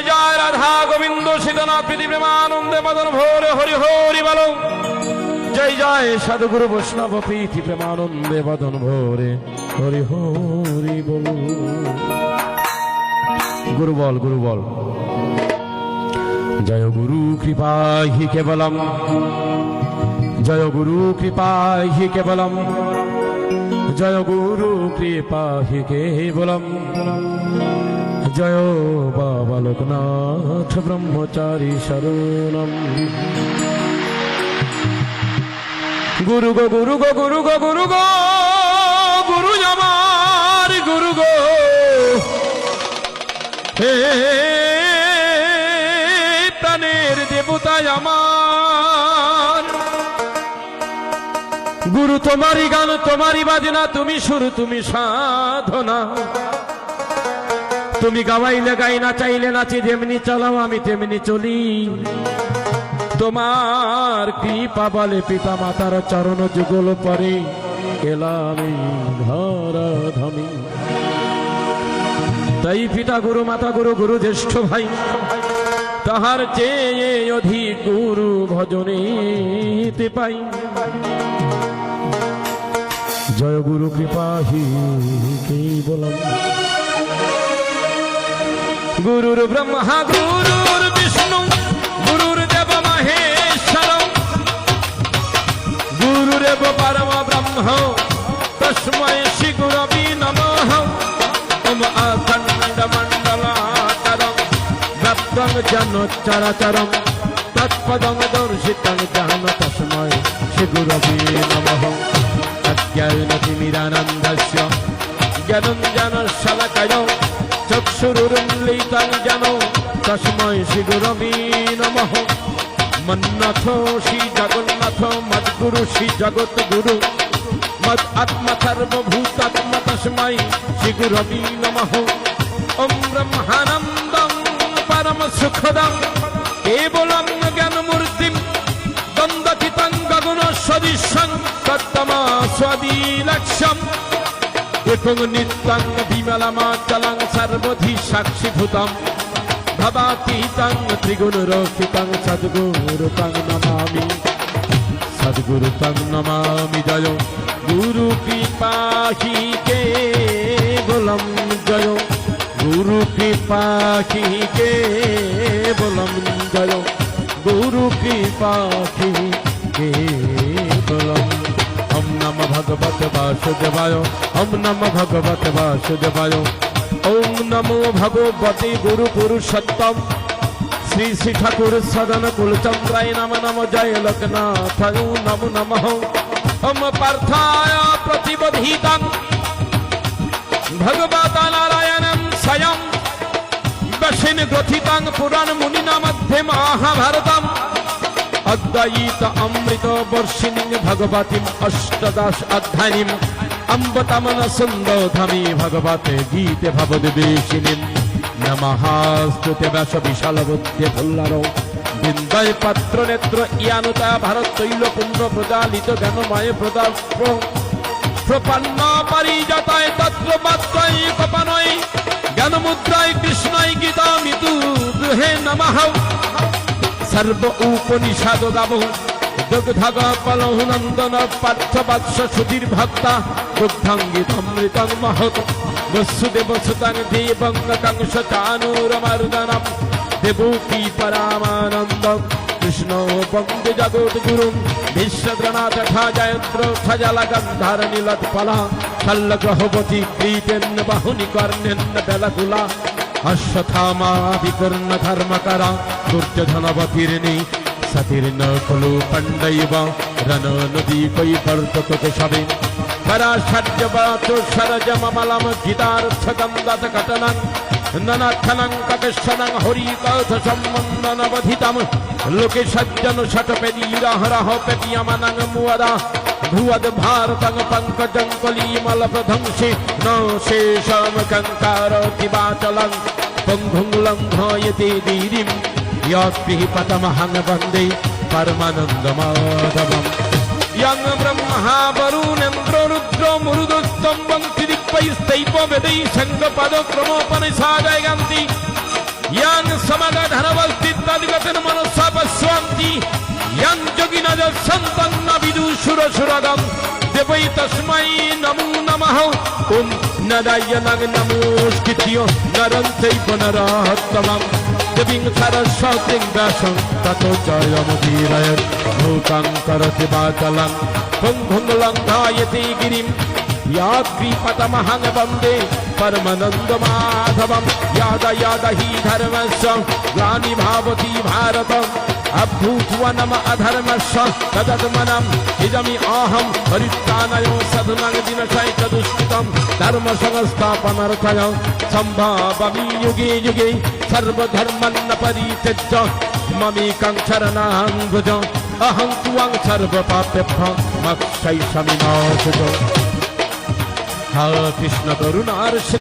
জয় জয় রাধা গোবিন্দ সীতনাথ প্রীতি প্রেমানন্দে মদন ভোরে হরি হরি বলো। জয় জয় সাধুগুরু বৈষ্ণব প্রীতি প্রেমানন্দে মদন ভোরে হরি হরি বল। গুরু বল গুরু বল। জয় গুরু কৃপা হি কেবলম। জয় গুরু কৃপা হি কেবলম। জয় গুরু কৃপা হি কেবলম। জয় বাবা লোকনাথ ব্রহ্মচারী শরণম। গুরু গো গুরু গো গুরু গো গুরু গো, গুরু আমার গুরু গো। হে প্রাণের দেবতায় আমার। গুরু তোমারই গান, তোমারই বাজনা, তুমি সুর, তুমি সাধনা। তুমি গাওয়াইলে গাই না, চাইলে নাচি, যেমনি চালাও, আমি তেমনি চলি। তোমার কৃপা বলে পিতা মাতার চরণ যুগল পরে এলাম এই ধরা ধামি তাই পিতা গুরু, মাতা গুরু গুরু জ্যেষ্ঠ ভাই, তাহার চেয়ে অধিক গুরু ভজনেতে পাই। জয় গুরু, কৃপা হি কেবলম গুরুর ব্রহ্মা, গুরুর বিষ্ণু, গুরুর দেব মহেশ্বর। গুরুরেব পরম ব্রহ্ম, তস্মৈ শ্রী গুরবি নমঃ। ওম অখণ্ড মণ্ডলাকারম ব্যাপ্তং জন চরাচরম, তৎপদং দর্শিতং জান তস্মৈ শ্রী গুরবি শলকয় চক্ষুরুন্লিতং জন তস্মৈ শ্রী গুরবি নমঃ মন্নাথ শ্রী জগন্নাথ, মদ্গুরু শ্রী জগৎ গুরু। মদ আত্মা সর্বভূতাত্মা সর্বধি সাক্ষীভূতম ভবাতীতং ত্রিগুণরক্ষিতং সদ্গুরুতং নমামি। সদ্গুরুতং নমামি জয়। গুরু কৃপাহি কেবলম জয়। গুরু কৃপাহি কেবলম জয়। গুরু কৃপাহি কেবলম ওম নম ভগবত বাসুদেবায় ওম নম ভগবত বাসুদেবায় ওম নমো ভগবতে গুরু পুরুষোত্তম শ্রী শ্রী ঠাকুর সদন কুলচন্দ্রায় নম নম জয় লোকনাথ নম নম ওম পার্থায় প্রতিবধিতং ভগবত নারায়ণম স্বয়ং দশিন গ্রথিতাং পুরাণ মুনিনা মধ্যে মহাভারতম অদ্বৈত অমৃত বর্ষিণী ভগবতীম অষ্টদশ অধ্যায়ীম অম্বতমন সুন্দধামী ভগবতে গীতে ভবদ্বেষিণী নমস্তুতে ব্যাস বিশাল বুদ্ধে ফুল্লার বিন্দয় পাত্র নেত্র ইয়ানুতা ভারত তৈল পুণ্য প্রজালিত জ্ঞানময় প্রদা প্রপন্ন পারিজাতায় তত্র মাত্রায় কপানয় জ্ঞানমুদ্রায় কৃষ্ণয় গীতা মিতু দুহে নমঃ সর্ব উপনিষদ দাব। দুগ্ধগ পলহু নন্দন পার্থ বৎস সুধীর ভক্তা। দুগ্ধাঙ্গিতমৃতং মহৎ। বসুদেব সুতং দেবং কংস চানুরমর্দনম দেবকী পরামানন্দ। কৃষ্ণ বন্দে জগৎ গুরু বিশ্বদ্রনাথ খা জয়ত্র খজল গন্ধার নীলৎপলা শল্যগ্রহবতী ক্রীতেন্ন বাহুনি কর্ণেন্ন বেলকুলা অশ্বথামা বিকর্ণ ধর্মকরা দুর্যোধনবতীর্ণি সতীর্ণ খলু পণ্ডৈব রণ भुवद्भारतं पङ्कजङ्कलीमलप्रधंसि न शेषं कङ्कारोतिवाचलं पुङ्गुङ्गुलं धायते दीदिं यास्तिः पतमहं वन्दे परमानन्दमाधवम् यं ब्रह्मा वरुणं प्ररुद्रो मुरुदस्तं वन्ति सङ्गपदक्रमोपनिषादयन्ति यान् समगधनवस्थित पदं देवै तस्मै नमो नमः ॐ नराय नमोऽस्कृत्य नरन्त्यैव नरहत्तमं देवीं सरस्वतीं व्यासं ततो जयमुदीरयत् भूतां करति वातलं भुं भुङ्गलं धायति गिरिं याद्विपदमहं वन्दे परमनन्दमाधवं याद याद हि धर्मस्य ग्लानि भावति भारतम् अभूत्वनम अधर्मस्व तदत्मनम् इदमि आहम् हरित्तानयो सधुनगदिनशैकदुष्कृतं धर्मसंस्थापनर्थय सम्भावमि युगे युगे सर्वधर्मन्न परित्यज्य ममेकं शरणां भुज अहं त्वं सर्वपाप्यभ्य मक्षैषमि मा सुज हा